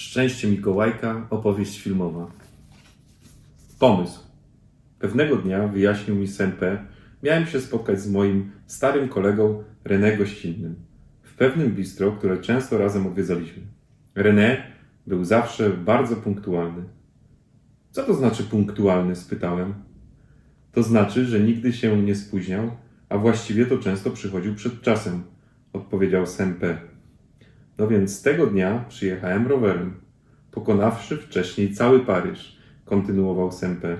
Szczęście Mikołajka, opowieść filmowa. Pomysł. Pewnego dnia wyjaśnił mi Sempę, miałem się spotkać z moim starym kolegą René Gościnnym w pewnym bistro, które często razem odwiedzaliśmy. René był zawsze bardzo punktualny. Co to znaczy punktualny? spytałem. To znaczy, że nigdy się nie spóźniał, a właściwie to często przychodził przed czasem, odpowiedział Sempę. No więc tego dnia przyjechałem rowerem, pokonawszy wcześniej cały Paryż, kontynuował Sempę.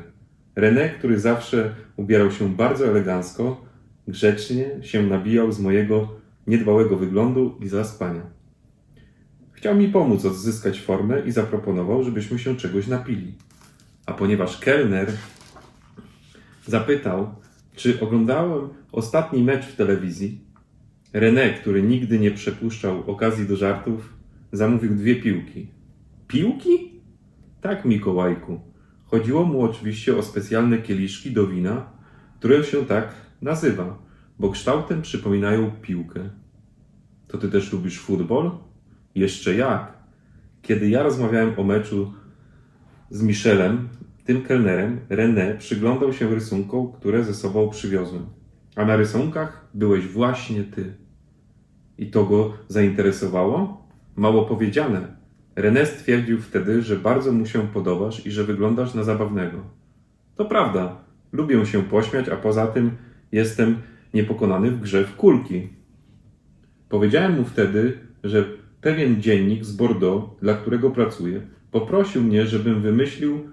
René, który zawsze ubierał się bardzo elegancko, grzecznie się nabijał z mojego niedbałego wyglądu i zaspania. Chciał mi pomóc odzyskać formę i zaproponował, żebyśmy się czegoś napili. A ponieważ kelner zapytał, czy oglądałem ostatni mecz w telewizji, René, który nigdy nie przepuszczał okazji do żartów, zamówił dwie piłki. Piłki? Tak, Mikołajku. Chodziło mu oczywiście o specjalne kieliszki do wina, które się tak nazywa, bo kształtem przypominają piłkę. To ty też lubisz futbol? Jeszcze jak. Kiedy ja rozmawiałem o meczu z Michelem, tym kelnerem, René przyglądał się rysunkom, które ze sobą przywiozłem. A na rysunkach byłeś właśnie ty. I to go zainteresowało? Mało powiedziane. René stwierdził wtedy, że bardzo mu się podobasz i że wyglądasz na zabawnego. To prawda, lubię się pośmiać, a poza tym jestem niepokonany w grze w kulki. Powiedziałem mu wtedy, że pewien dziennik z Bordeaux, dla którego pracuję, poprosił mnie, żebym wymyślił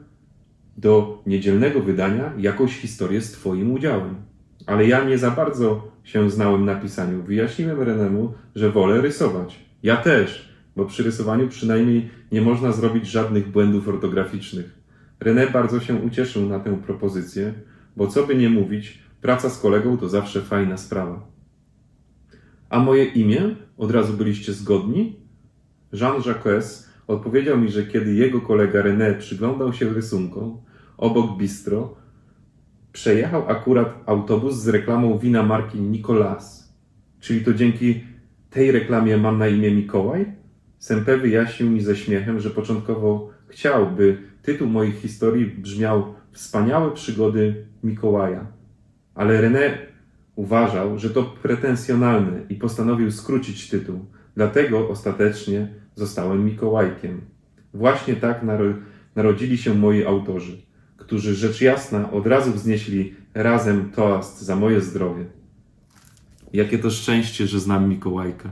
do niedzielnego wydania jakąś historię z Twoim udziałem. Ale ja nie za bardzo się znałem na pisaniu. Wyjaśniłem Renemu, że wolę rysować. Ja też, bo przy rysowaniu przynajmniej nie można zrobić żadnych błędów ortograficznych. René bardzo się ucieszył na tę propozycję, bo co by nie mówić, praca z kolegą to zawsze fajna sprawa. A moje imię? Od razu byliście zgodni? Jean Jacques odpowiedział mi, że kiedy jego kolega René przyglądał się rysunkom obok bistro, przejechał akurat autobus z reklamą wina marki Nicolas. Czyli to dzięki tej reklamie mam na imię Mikołaj? Sempe wyjaśnił mi ze śmiechem, że początkowo chciał, by tytuł moich historii brzmiał Wspaniałe przygody Mikołaja. Ale René uważał, że to pretensjonalne i postanowił skrócić tytuł. Dlatego ostatecznie zostałem Mikołajkiem. Właśnie tak naro- narodzili się moi autorzy, którzy rzecz jasna od razu wznieśli razem toast za moje zdrowie. Jakie to szczęście, że znam Mikołajka.